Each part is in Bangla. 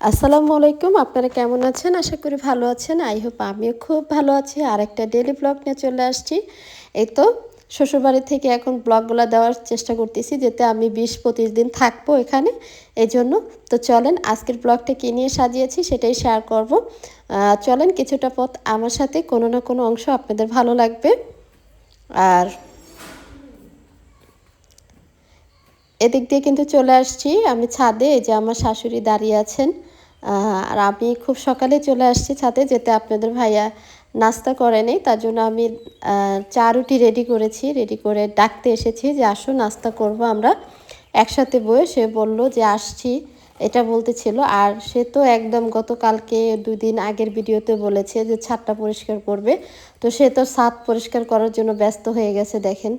আসসালামু আলাইকুম, আপনারা কেমন আছেন? আশা করি ভালো আছেন। আই হোপ আমিও খুব ভালো আছি। আর একটা ডেলি ব্লগ নিয়ে চলে আসছি। এই তো, শ্বশুরবাড়ি থেকে এখন ব্লগগুলো দেওয়ার চেষ্টা করতেছি, যাতে আমি বিশ পঁচিশ দিন থাকব এখানে। এই জন্য, তো চলেন, আজকের ব্লগটা কী নিয়ে সাজিয়েছি সেটাই শেয়ার করব। চলেন, কিছুটা পথ আমার সাথে, কোনো না কোনো অংশ আপনাদের ভালো লাগবে। আর এদিক দিয়ে কিন্তু চলে আসছি। আমি ছাদে যে আমার শাশুড়ি দাঁড়িয়ে আছেন। আর আমি খুব সকালে চলে আসছি ছাদে যেতে আপনাদের ভাইয়া নাস্তা করেনি, তার জন্য আমি চা রুটি রেডি করেছি রেডি করে ডাকতে এসেছি যে আসো নাস্তা করব আমরা। একসাথে বয়ে সে বলল যে আসছি, এটা বলতেছিল। আর সে তো একদম গতকালকে দুই দিন আগের ভিডিওতে বলেছে যে ছাদটা পরিষ্কার করবে। তো সে তো ছাদ পরিষ্কার করার জন্য ব্যস্ত হয়ে গেছে, দেখেন।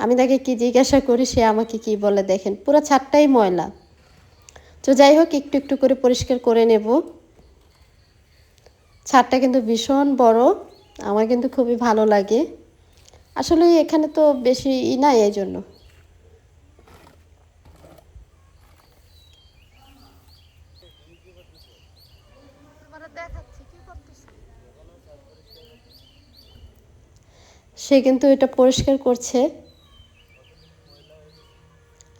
আমি তাকে কি জিজ্ঞাসা করি, সে আমাকে কি বলে, দেখেন। পুরো ছাদটাই ময়লা। তো যাই হোক, একটু একটু করে পরিষ্কার করে নেব। ছাদটা কিন্তু ভীষণ বড়, আমার কিন্তু খুবই ভালো লাগে। আসলে এখানে তো বেশি ই নাই এই জন্য। সে কিন্তু এটা পরিষ্কার করছে।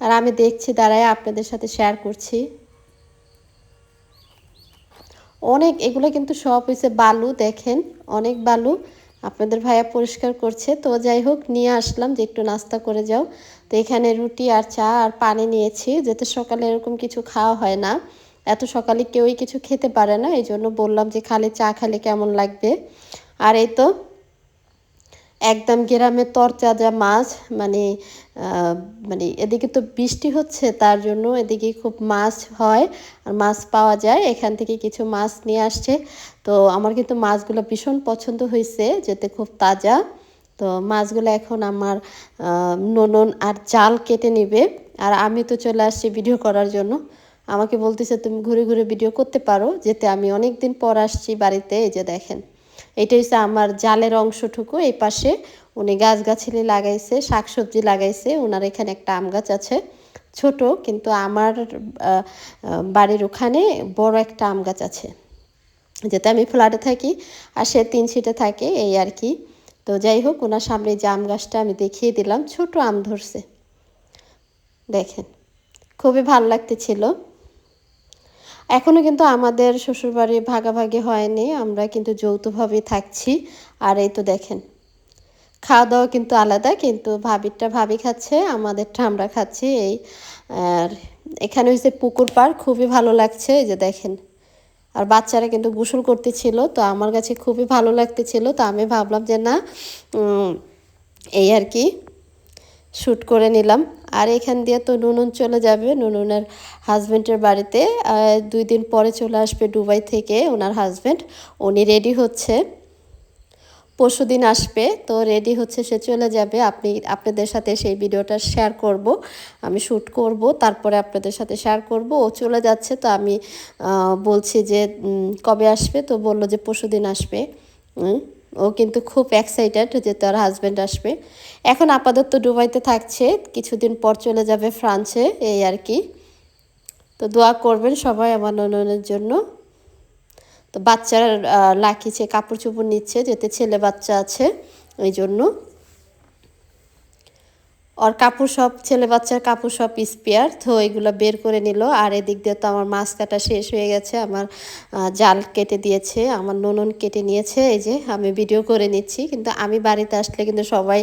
আর আমি দেখছি, দাঁড়ায় আপনাদের সাথে শেয়ার করছি। অনেক, এগুলো কিন্তু সব হয়েছে বালু, দেখেন, অনেক বালু। আপনাদের ভাইয়া পরিষ্কার করছে। তো যাই হোক, নিয়ে আসলাম যে একটু নাস্তা করে যাও। তো এখানে রুটি আর চা আর পানি নিয়েছি, যেতে সকালে এরকম কিছু খাওয়া হয় না। এত সকালে কেউই কিছু খেতে পারে না এই জন্য বললাম যে খালি চা খালে কেমন লাগবে? আর এই তো একদম গ্রামের তরচাজা মাছ মানে মানে এদিকে তো বৃষ্টি হচ্ছে, তার জন্য এদিকে খুব মাছ হয় আর মাছ পাওয়া যায়। এখান থেকে কিছু মাছ নিয়ে আসছে। তো আমার কিন্তু মাছগুলো ভীষণ পছন্দ হয়েছে, যেতে খুব তাজা। তো মাছগুলো এখন আমার ননন আর জাল কেটে নেবে। আর আমি তো চলে আসছি ভিডিও করার জন্য। আমাকে বলতেছে, তুমি ঘুরে ঘুরে ভিডিও করতে পারো। যেতে আমি অনেক দিন পর আসছি বাড়িতে, এই যে দেখেন। এটা হচ্ছে আমার জালের অংশটুকু, এই পাশে উনি গাছগাছালি লাগাইছে, শাকসবজি লাগাইছে ওনার এখানে একটা আম গাছ আছে, ছোট, কিন্তু আমার বাড়ির ওখানে বড় একটা আম গাছ আছে। যেতে আমি ফ্ল্যাটে থাকি, আর সে তিন সিটে থাকে, এই আর কি। তো যাই হোক ওনার সামনে যে আম গাছটা আমি দেখিয়ে দিলাম, ছোট আম ধরছে। দেখেন, খুবই ভালো লাগতেছিল। এখনও কিন্তু আমাদের শ্বশুরবাড়ি ভাগাভাগি হয়নি, আমরা কিন্তু যৌথভাবে থাকছি। আর এই তো দেখেন খাওয়া দাওয়া কিন্তু আলাদা, কিন্তু ভাবিরটা ভাবি খাচ্ছে, আমাদেরটা আমরা খাচ্ছি। এই, আর এখানে হচ্ছে পুকুর পাড়, খুবই ভালো লাগছে, এই যে দেখেন। আর বাচ্চারা কিন্তু গোসল করতেছিল, তো আমার কাছে খুবই ভালো লাগতেছিল, তো আমি ভাবলাম যে না এই আর কি শ্যুট করে নিলাম। আর এখান দিয়ে তো নুনুন চলে যাবে। নুনুনের হাজব্যান্ডের বাড়িতে দুই দিন পরে চলে আসবে দুবাই থেকে ওনার হাজব্যান্ড উনি রেডি হচ্ছে। পরশু দিন আসবে, তো রেডি হচ্ছে, সে চলে যাবে। আপনি, আপনাদের সাথে সেই ভিডিওটা শেয়ার করব। আমি শ্যুট করব, তারপরে আপনাদের সাথে শেয়ার করব। ও চলে যাচ্ছে, তো আমি বলছি যে কবে আসবে? তো বলল যে, পরশু দিন আসবে। ও কিন্তু খুব এক্সাইটেড যে তার হাজব্যান্ড আসবে। এখন আপাতত ডুবাইতে থাকছে, কিছুদিন পর চলে যাবে ফ্রান্সে, এই আর কি। তো দোয়া করবেন সবাই আমার নননের জন্য। তো বাচ্চার লাখিছে কাপড় চোপড় নিচ্ছে যেতে ছেলে বাচ্চা আছে, ওই জন্য। ওর কাপড় সব, ছেলে বাচ্চার কাপড় সব স্পেয়ার তো এগুলো বের করে নিল। আর এদিক দিয়ে তো আমার মাছ কাটা শেষ হয়ে গেছে। আমার জাল কেটে দিয়েছে, আমার ননন কেটে নিয়েছে। এই যে আমি ভিডিও করে নিচ্ছি। কিন্তু আমি বাড়িতে আসলে কিন্তু সবাই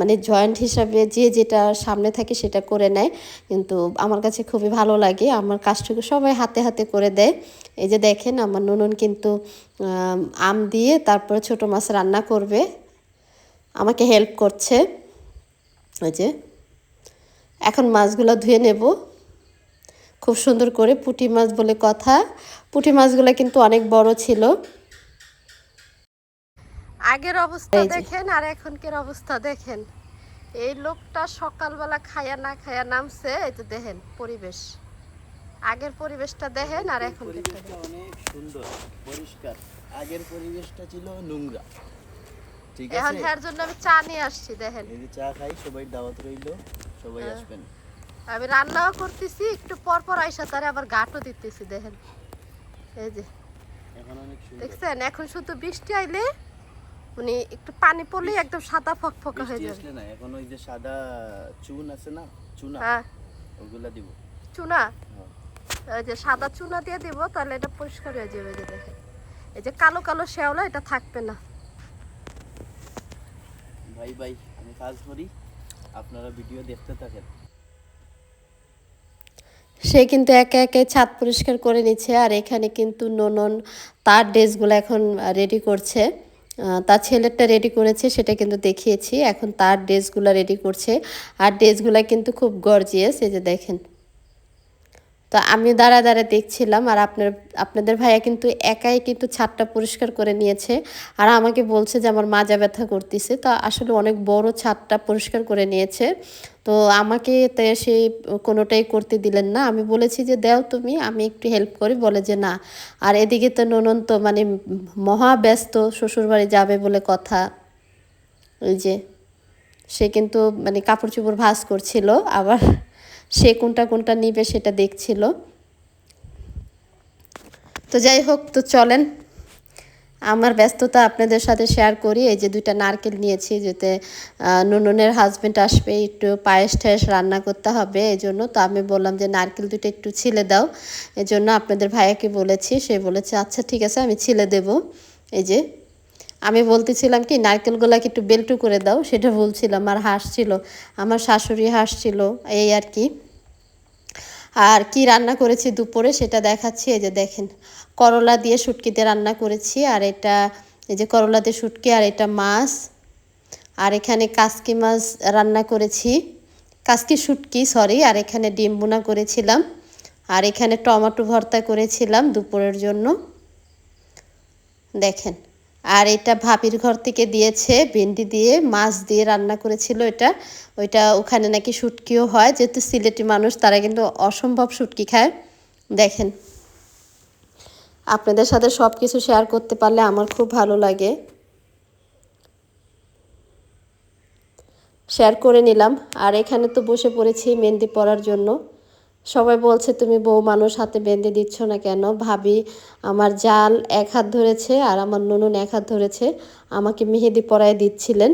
মানে জয়েন্ট হিসাবে যে যেটা সামনে থাকে সেটা করে নেয়। কিন্তু আমার কাছে খুবই ভালো লাগে। আমার কাজটুকু সবাই হাতে হাতে করে দেয়। এই যে দেখেন, আমার ননন কিন্তু আম দিয়ে তারপরে ছোট মাছ রান্না করবে। আমাকে হেল্প করছে। ওই যে এখন মাছগুলো ধুয়ে নেব। খুব সুন্দর করে পুঁটি মাছ বলে কথা। পুঁটি মাছগুলো কিন্তু অনেক বড় ছিল। আগের অবস্থা দেখেন আর এখনকার অবস্থা দেখেন। এই লোকটা সকালবেলা খায়া না খায়া নামছে এই তো দেখেন পরিবেশ। আগের পরিবেশটা দেখেন আর এখন অনেক সুন্দর পরিষ্কার। আগের পরিবেশটা ছিল নোংরা। ঠিক এখন আছে? এর জন্য আমি চা নিয়ে আসছি দেখেন। এই যে চা খাই সবাই দাওয়াত রইল সবাই হ্যাঁ। আসবেন। আমি রান্নাও করতেছি একটু পর পর আইসা তারে আবার গাটও দিতেছি দেখেন। এই যে। এখন দেখছেন? এখন শুধু বৃষ্টি আইলে মানে একটু পানি পড়লেই একদম সাদা ফকফকা হয়ে যাবে। না এখন ওই যে সাদা চুন আছে না চুনা হ্যাঁ। ওগুলা দিব। চুনা? হ্যাঁ। ওই যে সাদা চুনা দিয়ে দিব তাহলে এটা পরিষ্কার হয়ে যাবে এই যে দেখেন। এই যে কালো কালো শ্যাওলা এটা থাকবে না। ভাই ভাই, আমি কাজ করি আপনারা ভিডিও দেখতে থাকেন। সে কিন্তু একে একে ছাদ পরিষ্কার করে নিচ্ছে, আর এখানে কিন্তু ননন তার ড্রেসগুলো এখন রেডি করছে। তার ছেলেরটা রেডি করেছে, সেটা কিন্তু দেখিয়েছি। এখন তার ড্রেসগুলো রেডি করছে, আর ড্রেসগুলো কিন্তু খুব গর্জিয়াস এই যে দেখেন। তো আমি দাঁড়া দাঁড়া দেখছিলাম আর আপনার, আপনাদের ভাইয়া কিন্তু একাই কিন্তু ছাদটা পরিষ্কার করে নিয়েছে আর আমাকে বলছে যে আমার মাজা ব্যথা করতেছে। তো আসলে অনেক বড় ছাদটা পরিষ্কার করে নিয়েছে। তো আমাকে সে কোনোটাই করতে দিলেন না। আমি বলেছি যে, দাও তুমি, আমি একটু হেল্প করি। বলে যে, না। আর এদিকে তো ননন তো মানে মহা ব্যস্ত, শ্বশুরবাড়ি যাবে বলে কথা। ওই যে, সে কিন্তু মানে কাপড় চোপড় ভাঁজ করছিল। আবার সে কোনটা কোনটা নিবে সেটা দেখছিল। তো যাই হোক, তো চলেন। আমার ব্যস্ততা আপনাদের সাথে শেয়ার করি। এই যে দুইটা নারকেল নিয়েছি, যেতে নুনুনের হাজবেন্ড আসবে, একটু পায়েস টায়েস রান্না করতে হবে এই জন্য তো আমি বললাম যে, নারকেল দুটো একটু ছিলে দাও। এই জন্য আপনাদের ভাইয়াকে বলেছি, সে বলেছে আচ্ছা ঠিক আছে, আমি ছিলে দেব। এই যে আমি বলতেছিলাম কি, নারকেলগুলাকে একটু বেল্টু করে দাও, সেটা বলছিলাম আর হাসছিল আমার শাশুড়ি হাসছিল এই আর কি। আর কি রান্না করেছি দুপুরে সেটা দেখাচ্ছি, এই যে দেখেন, করলা দিয়ে শুটকিতে রান্না করেছি, আর এটা, এই যে করলা দিয়ে শুটকি, আর এটা মাছ, আর এখানে কাসকি মাছ রান্না করেছি, কাসকি শুটকি সরি আর এখানে ডিম বোনা করেছিলাম, আর এখানে টমেটো ভর্তা করেছিলাম দুপুরের জন্য। দেখেন আর এটা ভাবির ঘর থেকে দিয়েছে, ভেন্ডি দিয়ে, মাছ দিয়ে রান্না করেছিল এটা। ওইটা ওখানে নাকি শুটকিও হয়, যেহেতু সিলেটি মানুষ, তারা কিন্তু অসম্ভব শুটকি খায়। দেখেন। আপনাদের সাথে সব কিছু শেয়ার করতে পারলে আমার খুব ভালো লাগে। শেয়ার করে নিলাম। আর এখানে তো বসে পড়েছি মেহেন্দি পরার জন্য। সবাই বলছে, তুমি বউ মানুষ হাতে বেঁধে দিচ্ছ না কেন? ভাবি, আমার জাল এক হাত ধরেছে আর আমার নুনুন এক হাত ধরেছে। আমাকে মেহেদি পরায় দিচ্ছিলেন।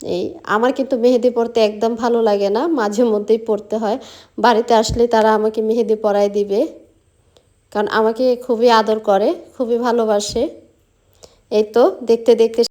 এই, আমার কিন্তু মেহেদি পরতে একদম ভালো লাগে না, মাঝে মধ্যেই পড়তে হয়। বাড়িতে আসলে তারা আমাকে মেহেদি পরায় দিবে, কারণ আমাকে খুবই আদর করে, খুবই ভালোবাসে। এই তো, দেখতে দেখতে